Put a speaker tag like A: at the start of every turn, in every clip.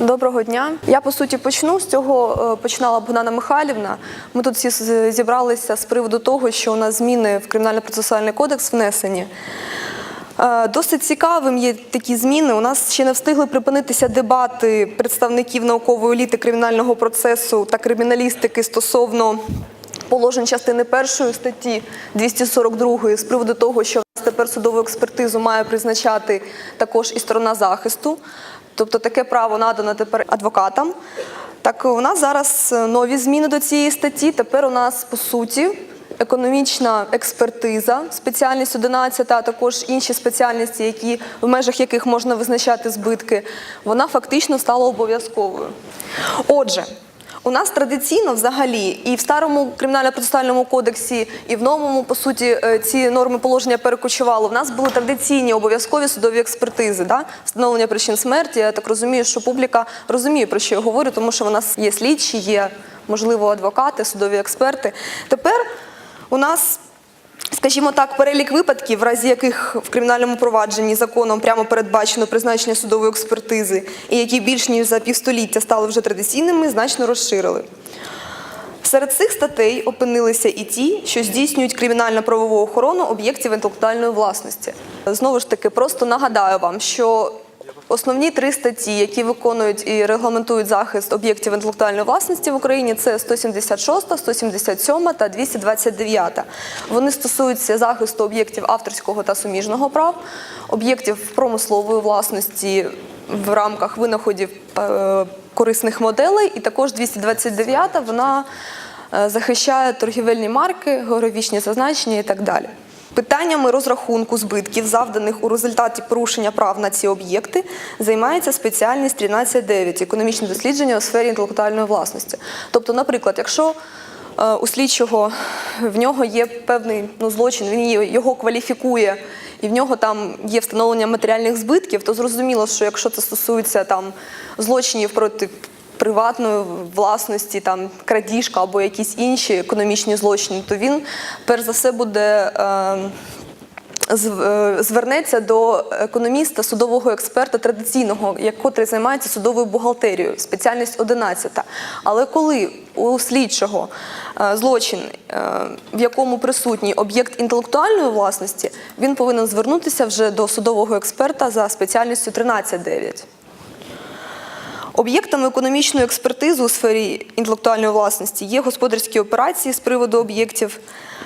A: Доброго дня. Я по суті почну з цього. е, Починала Богдана Михайлівна. Ми тут всі зібралися з приводу того, що у нас зміни в кримінально-процесуальний кодекс внесені. Е, Досить цікавим є такі зміни. У нас ще не встигли припинитися дебати представників наукової еліти кримінального процесу та криміналістики стосовно положень частини першої статті 242 з приводу того, що в нас тепер судову експертизу має призначати також і сторона захисту. Тобто таке право надано тепер адвокатам. Так у нас зараз е, нові зміни до цієї статті. Тепер у нас по суті економічна експертиза, спеціальність 11, а також інші спеціальності, які в межах яких можна визначати збитки, вона фактично стала обов'язковою. Отже. У нас традиційно взагалі і в старому кримінально-процесуальному кодексі, і в новому, по суті, е, ці норми положення перекочували. У нас були традиційні обов'язкові судові експертизи, да? встановлення причин смерті. Я так розумію, що публіка розуміє, про що я говорю, тому що в нас є слідчі, є, можливо, адвокати, судові експерти. Тепер у нас Скажімо так, перелік випадків, в разі яких в кримінальному провадженні законом прямо передбачено призначення судової експертизи, і які більш ніж за півстоліття стали вже традиційними, значно розширили. Серед цих статей опинилися і ті, що здійснюють кримінально-правову охорону об'єктів інтелектуальної власності. Знову ж таки, просто нагадаю вам, що основні три статті, які виконують і регламентують захист об'єктів інтелектуальної власності в Україні, це 176, 177 та 229. Вони стосуються захисту об'єктів авторського та суміжного прав, об'єктів промислової власності в рамках винаходів е, корисних моделей, і також 229 вона е, захищає торгівельні марки, географічні зазначення і так далі. Питаннями розрахунку збитків, завданих у результаті порушення прав на ці об'єкти, займається спеціальність 13.9 економічне дослідження у сфері інтелектуальної власності. Тобто, наприклад, якщо е, у слідчого в нього є певний ну, злочин, він його кваліфікує, і в нього там є встановлення матеріальних збитків, то зрозуміло, що якщо це стосується там злочинів проти приватної власності, там крадіжка або якісь інші економічні злочини, то він перш за все буде. Е, е, звернеться до економіста, судового експерта традиційного, як котрий займається судовою бухгалтерією, спеціальність 11. Але коли у слідчого е, злочин, е, в якому присутній об'єкт інтелектуальної власності, він повинен звернутися вже до судового експерта за спеціальністю 13.9. Об'єктами економічної експертизи у сфері інтелектуальної власності є господарські операції з приводу об'єктів,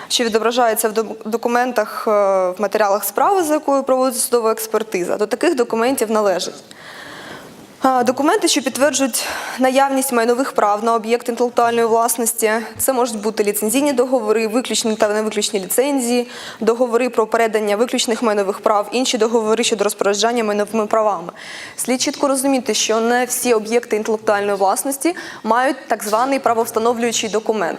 A: що відображаються в док- документах е, в матеріалах справи, за якою проводиться судова експертиза. До таких документів належать а, Документи, що підтверджують наявність майнових прав на об'єкт інтелектуальної власності, це можуть бути ліцензійні договори, виключні та невиключні ліцензії, договори про передання виключних майнових прав, інші договори щодо розпоряджання майновими правами. Слід чітко розуміти, що не всі об'єкти інтелектуальної власності мають так званий правовстановлюючий документ.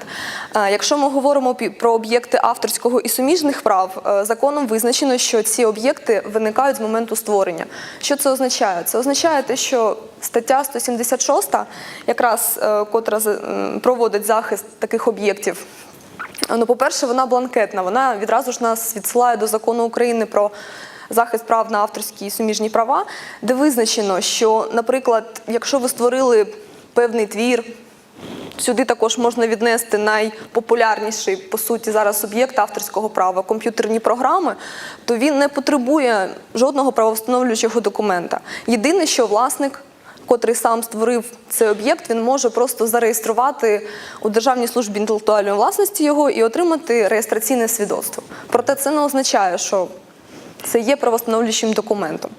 A: Якщо ми говоримо про об'єкти авторського і суміжних прав, е, законом визначено, що ці об'єкти виникають з моменту створення. Що це означає? Це означає те, що стаття 176, якраз е, котра проводить захист таких об'єктів, Ну, по-перше, вона бланкетна. Вона відразу ж нас відсилає до закону України про захист прав на авторські і суміжні права, де визначено, що, наприклад, якщо ви створили певний твір, сюди також можна віднести найпопулярніший по суті зараз об'єкт авторського права комп'ютерні програми, то він не потребує жодного правовстановлюючого документа. Єдине, що власник котрий сам створив цей об'єкт, він може просто зареєструвати у Державній службі інтелектуальної власності його і отримати реєстраційне свідоцтво. Проте це не означає, що це є правостановлюючим документом.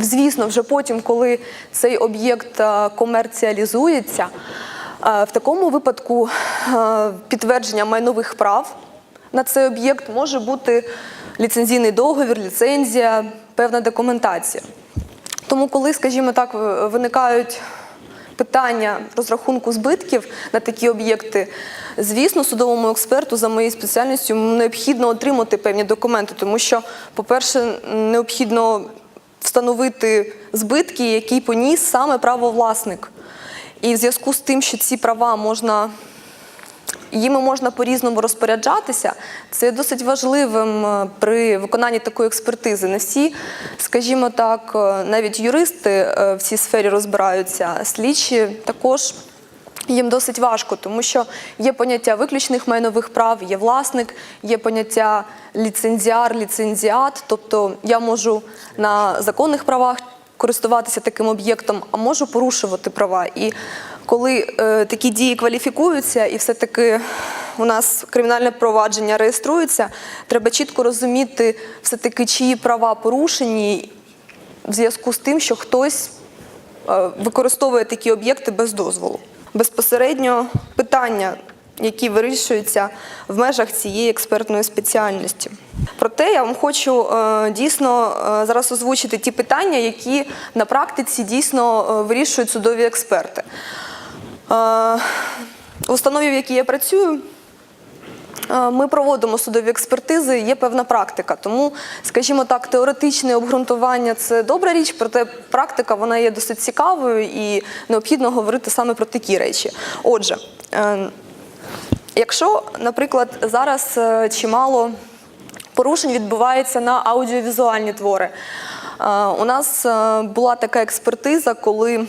A: Звісно, вже потім, коли цей об'єкт комерціалізується, в такому випадку підтвердження майнових прав на цей об'єкт може бути ліцензійний договір, ліцензія, певна документація. Тому, коли, скажімо так, виникають питання розрахунку збитків на такі об'єкти, звісно, судовому експерту за моєю спеціальністю необхідно отримати певні документи, тому що, по-перше, необхідно встановити збитки, які поніс саме правовласник. І в зв'язку з тим, що ці права можна їми можна по-різному розпоряджатися. Це є досить важливим е, при виконанні такої експертизи. Не всі, скажімо так, е, навіть юристи е, в цій сфері розбираються, слідчі також. Їм досить важко, тому що є поняття виключних майнових прав, є власник, є поняття ліцензіар, ліцензіат. Тобто я можу на законних правах користуватися таким об'єктом, а можу порушувати права. І коли е, такі дії кваліфікуються, і все-таки у нас кримінальне провадження реєструється, треба чітко розуміти, все-таки чиї права порушені в зв'язку з тим, що хтось е, використовує такі об'єкти без дозволу. Безпосередньо питання, які вирішуються в межах цієї експертної спеціальності. Проте я вам хочу е, дійсно е, зараз озвучити ті питання, які на практиці дійсно е, вирішують судові експерти. В установі, в якій я працюю, Ми проводимо судові експертизи, є певна практика. Тому, скажімо так, теоретичне обґрунтування це добра річ, проте практика вона є досить цікавою і необхідно говорити саме про такі речі. Отже, якщо, наприклад, зараз е, чимало порушень відбувається на аудіовізуальні твори, Е, у нас е, була така експертиза, коли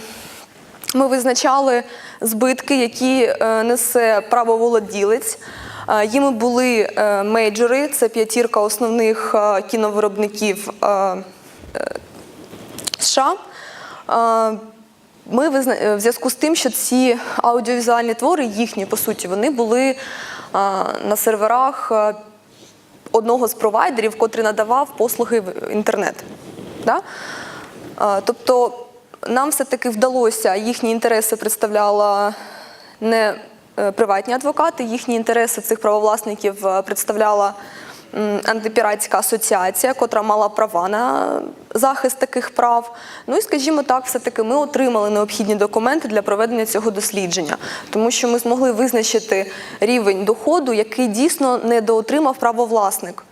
A: ми визначали збитки, які несе правоволоділець. Їми були мейджори, це п'ятірка основних кіновиробників США. Ми е, в зв'язку з тим, що ці аудіовізуальні твори, їхні по суті, вони були е, на серверах е, одного з провайдерів, котрий надавав послуги в інтернет. Да? Тобто нам все-таки вдалося, їхні інтереси представляла не приватні адвокати, їхні інтереси цих правовласників представляла антипіратська асоціація, котра мала права на захист таких прав. Ну і скажімо так, все-таки ми отримали необхідні документи для проведення цього дослідження, тому що ми змогли визначити рівень доходу, який дійсно недоотримав правовласник.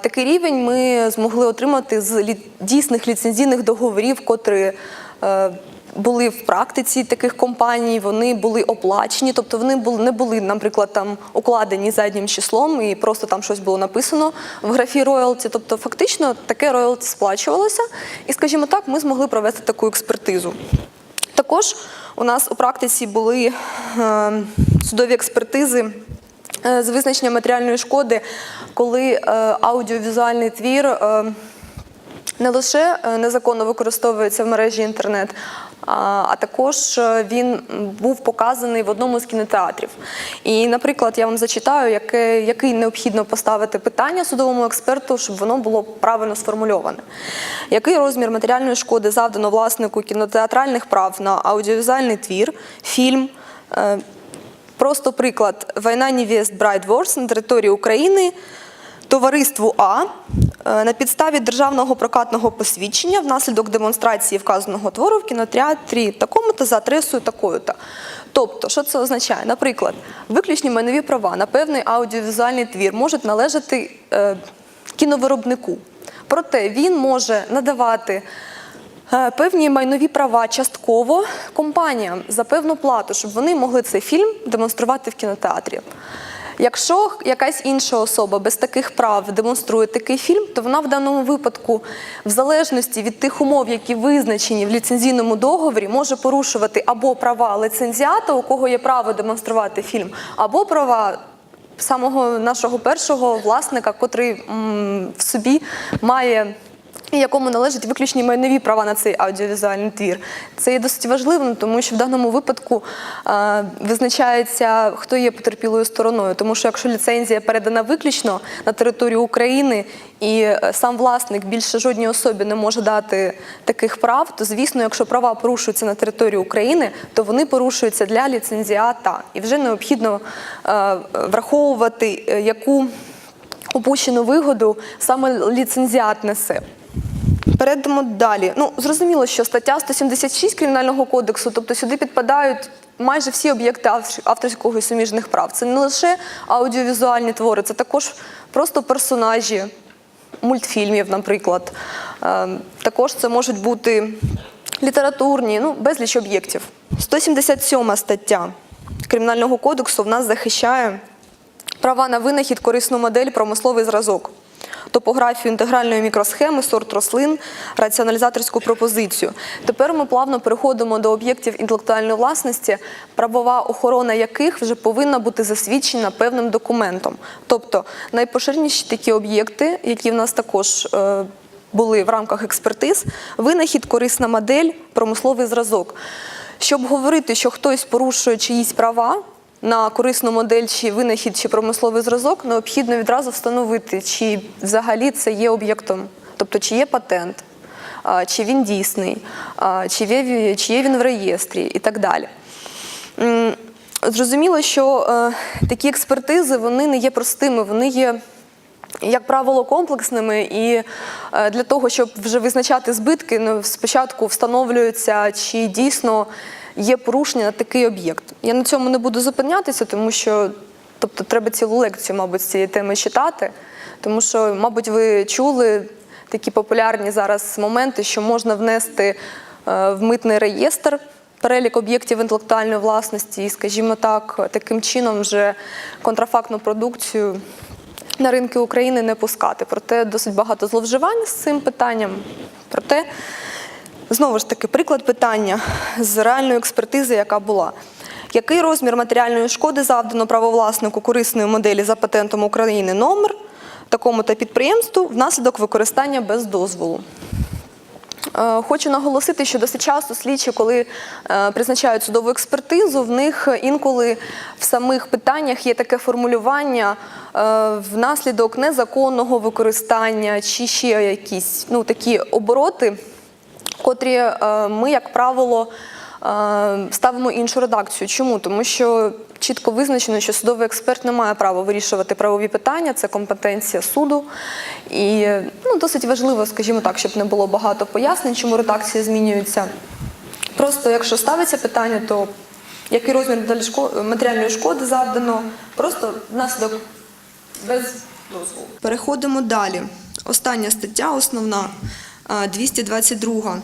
A: Такий рівень ми змогли отримати з дійсних ліцензійних договорів, котрі е, були в практиці таких компаній, вони були оплачені, тобто вони були, не були, наприклад, там укладені заднім числом і просто там щось було написано в графі роялті. Тобто, фактично таке роялті сплачувалося. І, скажімо так, ми змогли провести таку експертизу. Також у нас у практиці були е, судові експертизи е, з визначення матеріальної шкоди, коли е, аудіовізуальний твір не лише незаконно використовується в мережі інтернет, а також е, він був показаний в одному з кінотеатрів. І, наприклад, я вам зачитаю, яке, який необхідно поставити питання судовому експерту, щоб воно було правильно сформульоване. Який розмір матеріальної шкоди завдано власнику кінотеатральних прав на аудіовізуальний твір, фільм? е, Просто приклад Війна невест Wars на території України товариству А е, на підставі державного прокатного посвідчення внаслідок демонстрації вказаного твору в кінотеатрі такому-то за адресою такою-то. Тобто, що це означає? Наприклад, виключні майнові права на певний аудіовізуальний твір можуть належати е, кіновиробнику. Проте він може надавати е, певні майнові права частково компаніям за певну плату, щоб вони могли цей фільм демонструвати в кінотеатрі. Якщо якась інша особа без таких прав демонструє такий фільм, то вона в даному випадку, в залежності від тих умов, які визначені в ліцензійному договорі, може порушувати або права лицензіата, у кого є право демонструвати фільм, або права самого нашого першого власника, котрий м, в собі має. І Якому належать виключні майнові права на цей аудіовізуальний твір. Це є досить важливим, тому що в даному випадку е, визначається, хто є потерпілою стороною. Тому що якщо ліцензія передана виключно на територію України і е, сам власник більше жодній особі не може дати таких прав, то звісно, якщо права порушуються на території України, то вони порушуються для ліцензіата. І вже необхідно е, враховувати, е, яку упущену вигоду саме ліцензіат несе. Перейдемо далі. Ну, зрозуміло, що стаття 176 Кримінального кодексу, тобто сюди підпадають майже всі об'єкти авторського і суміжних прав. Це не лише аудіовізуальні твори, це також просто персонажі мультфільмів, наприклад. Е, Також це можуть бути літературні, ну, безліч об'єктів. 177 стаття Кримінального кодексу в нас захищає права на винахід, корисну модель, промисловий зразок, топографію інтегральної мікросхеми, сорт рослин, раціоналізаторську пропозицію. Тепер ми плавно переходимо до об'єктів інтелектуальної власності, правова охорона яких вже повинна бути засвідчена певним документом. Тобто найпоширеніші такі об'єкти, які в нас також е, були в рамках експертиз, винахід, корисна модель, промисловий зразок. Щоб говорити, що хтось порушує чиїсь права на корисну модель, чи винахід, чи промисловий зразок, необхідно відразу встановити, чи взагалі це є об'єктом, тобто чи є патент, чи він дійсний, чи є, він в реєстрі і так далі. Зрозуміло, що е, такі експертизи вони не є простими, вони є як правило, комплексними, і е, для того, щоб вже визначати збитки, ну, спочатку встановлюється, чи дійсно є порушення на такий об'єкт. Я на цьому не буду зупинятися, тому що тобто, треба цілу лекцію, мабуть, з цієї теми читати, тому що, мабуть, ви чули такі популярні зараз моменти, що можна внести е, в митний реєстр перелік об'єктів інтелектуальної власності, і, скажімо так, таким чином вже контрафактну продукцію на ринки України не пускати. Проте досить багато зловживань з цим питанням. Проте, знову ж таки, приклад питання з реальної експертизи, яка була. Який розмір матеріальної шкоди завдано правовласнику корисної моделі за патентом України номер такому-то підприємству внаслідок використання без дозволу? Е, Хочу наголосити, що досить часто слідчі, коли е, призначають судову експертизу, в них інколи в самих питаннях є таке формулювання е, внаслідок незаконного використання чи ще якісь ну, такі обороти, котрі е, ми, як правило, е, ставимо іншу редакцію. Чому? Тому що чітко визначено, що судовий експерт не має права вирішувати правові питання, це компетенція суду. І ну, досить важливо, скажімо так, щоб не було багато пояснень, чому редакція змінюється. Просто якщо ставиться питання, то який розмір матеріальної шкоди завдано, просто внаслідок без дозволу. Переходимо далі. Остання стаття, основна, а, 222.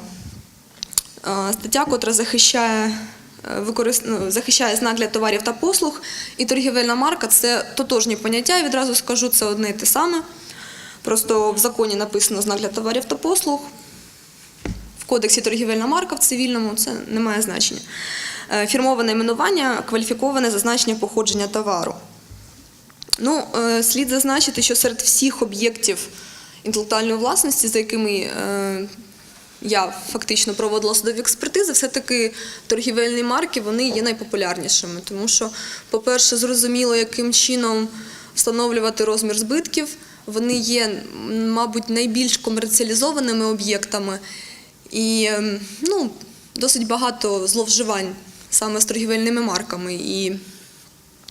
A: Стаття, котра захищає, е, ну, захищає знак для товарів та послуг. І торгівельна марка це тотожні поняття. Я відразу скажу, це одне і те саме. Просто в законі написано знак для товарів та послуг. В кодексі торгівельна марка в цивільному це не має значення. Е, Фірмове найменування, кваліфіковане зазначення походження товару. Ну, е, слід зазначити, що серед всіх об'єктів інтелектуальної власності, за якими я фактично проводила судові експертизи, все-таки торгівельні марки вони є найпопулярнішими. Тому що, по-перше, зрозуміло, яким чином встановлювати розмір збитків. Вони є, мабуть, найбільш комерціалізованими об'єктами. І ем, ну, досить багато зловживань саме з торгівельними марками. І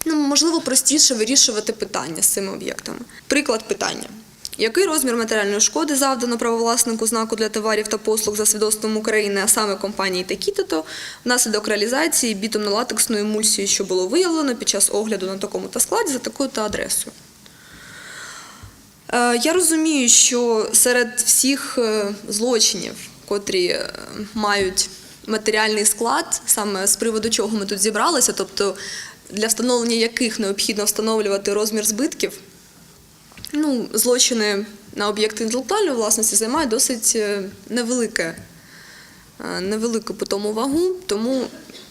A: ну, можливо, простіше вирішувати питання з цими об'єктами. Приклад питання. Який розмір матеріальної шкоди завдано правовласнику знаку для товарів та послуг за свідоцтвом України, а саме компанії Такітото, внаслідок реалізації бітумно-латексної емульсії, що було виявлено під час огляду на такому-то складі за такою-то адресою? Е, Я розумію, що серед всіх е, злочинів, котрі е, мають матеріальний склад, саме з приводу чого ми тут зібралися, тобто для встановлення яких необхідно встановлювати розмір збитків, ну, злочини на об'єкти інтелектуальної власності займають досить е, невелике, е, невелику по тому вагу, тому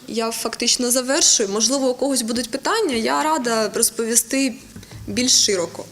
A: я фактично завершую. Можливо, у когось будуть питання, я рада розповісти більш широко.